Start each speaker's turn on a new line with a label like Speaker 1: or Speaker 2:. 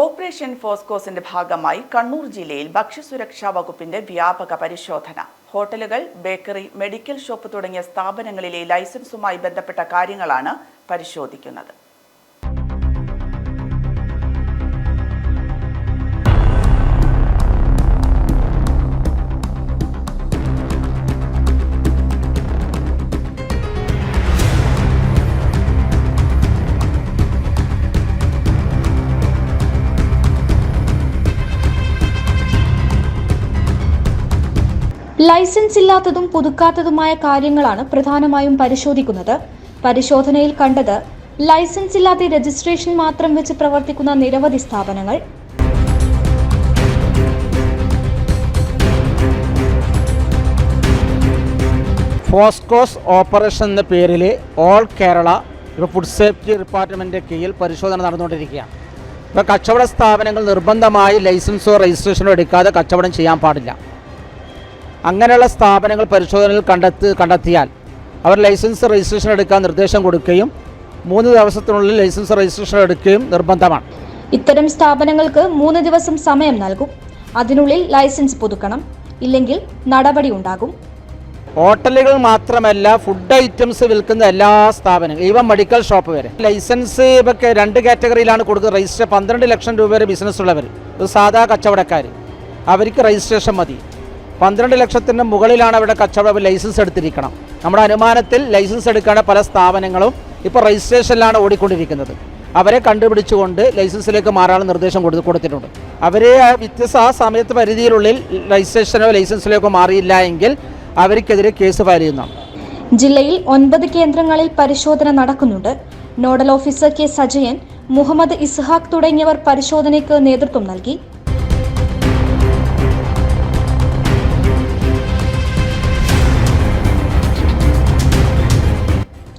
Speaker 1: Operation ഫോസ്കോസിന്റെ ഭാഗമായി കണ്ണൂർ ജില്ലയിൽ ഭക്ഷ്യസുരക്ഷാ വകുപ്പിന്റെ വ്യാപക പരിശോധന. ഹോട്ടലുകൾ ബേക്കറി മെഡിക്കൽ ഷോപ്പ് തുടങ്ങിയ സ്ഥാപനങ്ങളിലെ ലൈസൻസുമായി ബന്ധപ്പെട്ട കാര്യങ്ങളാണ് പരിശോധിക്കുന്നത്.
Speaker 2: ലൈസൻസ് ഇല്ലാത്തതും പുതുക്കാത്തതുമായ കാര്യങ്ങളാണ് പ്രധാനമായും പരിശോധിക്കുന്നത്. പരിശോധനയിൽ കണ്ടത് ലൈസൻസ് ഇല്ലാതെ രജിസ്ട്രേഷൻ മാത്രം വെച്ച് പ്രവർത്തിക്കുന്ന നിരവധി സ്ഥാപനങ്ങൾ.
Speaker 3: ഫോസ്കോസ് ഓപ്പറേഷൻ എന്ന പേരിൽ ഓൾ കേരള ഇപ്പോൾ ഫുഡ് സേഫ്റ്റി ഡിപ്പാർട്ട്മെന്റിന്റെ കീഴിൽ പരിശോധന നടന്നുകൊണ്ടിരിക്കുകയാണ്. ഇപ്പോൾ കച്ചവട സ്ഥാപനങ്ങൾ നിർബന്ധമായി ലൈസൻസോ രജിസ്ട്രേഷനോ എടുക്കാതെ കച്ചവടം ചെയ്യാൻ പാടില്ല. അങ്ങനെയുള്ള സ്ഥാപനങ്ങൾ പരിശോധനയിൽ കണ്ടെത്തി കണ്ടെത്തിയാൽ അവർ ലൈസൻസ് രജിസ്ട്രേഷൻ എടുക്കാൻ നിർദ്ദേശം കൊടുക്കുകയും മൂന്ന് ദിവസത്തിനുള്ളിൽ ലൈസൻസ് രജിസ്ട്രേഷൻ എടുക്കുകയും നിർബന്ധമാണ്.
Speaker 2: ഇത്തരം സ്ഥാപനങ്ങൾക്ക് മൂന്ന് ദിവസം സമയം നൽകും. അതിനുള്ളിൽ ലൈസൻസ് പുതുക്കണം. ഇല്ലെങ്കിൽ നടപടി ഉണ്ടാകും.
Speaker 3: ഹോട്ടലുകൾ മാത്രമല്ല ഫുഡ് ഐറ്റംസ് വിൽക്കുന്ന എല്ലാ സ്ഥാപനങ്ങളും ഈവൻ മെഡിക്കൽ ഷോപ്പ് വരെ. ലൈസൻസ് ഇതൊക്കെ രണ്ട് കാറ്റഗറിയിലാണ് കൊടുക്കുന്നത്. രജിസ്റ്റർ പന്ത്രണ്ട് ലക്ഷം രൂപ വരെ ബിസിനസ് ഉള്ളവർ സാധാ കച്ചവടക്കാർ അവർക്ക് രജിസ്ട്രേഷൻ മതി. പന്ത്രണ്ട് ലക്ഷത്തിന് മുകളിലാണ് അവിടെ കച്ചവടം ലൈസൻസ് എടുത്തിരിക്കണം. നമ്മുടെ അനുമാനത്തിൽ ലൈസൻസ് എടുക്കേണ്ട പല സ്ഥാപനങ്ങളും ഇപ്പോൾ രജിസ്ട്രേഷനിലാണ് ഓടിക്കൊണ്ടിരിക്കുന്നത്. അവരെ കണ്ടുപിടിച്ചുകൊണ്ട് ലൈസൻസിലേക്ക് മാറാനുള്ള നിർദ്ദേശം കൊടുത്ത് കൊടുത്തിട്ടുണ്ട്. അവരെ വ്യത്യസ്ത ആ സമയത്ത് പരിധിയിലുള്ളിൽ രജിസ്ട്രേഷനോ ലൈസൻസിലേക്കോ മാറിയില്ല എങ്കിൽ അവർക്കെതിരെ കേസ് ഫയൽ ചെയ്യുന്നതാണ്.
Speaker 2: ജില്ലയിൽ ഒൻപത് കേന്ദ്രങ്ങളിൽ പരിശോധന നടക്കുന്നുണ്ട്. Nodal officer K Sajayan Muhammad Ishaq തുടങ്ങിയവർ പരിശോധനയ്ക്ക് നേതൃത്വം നൽകി.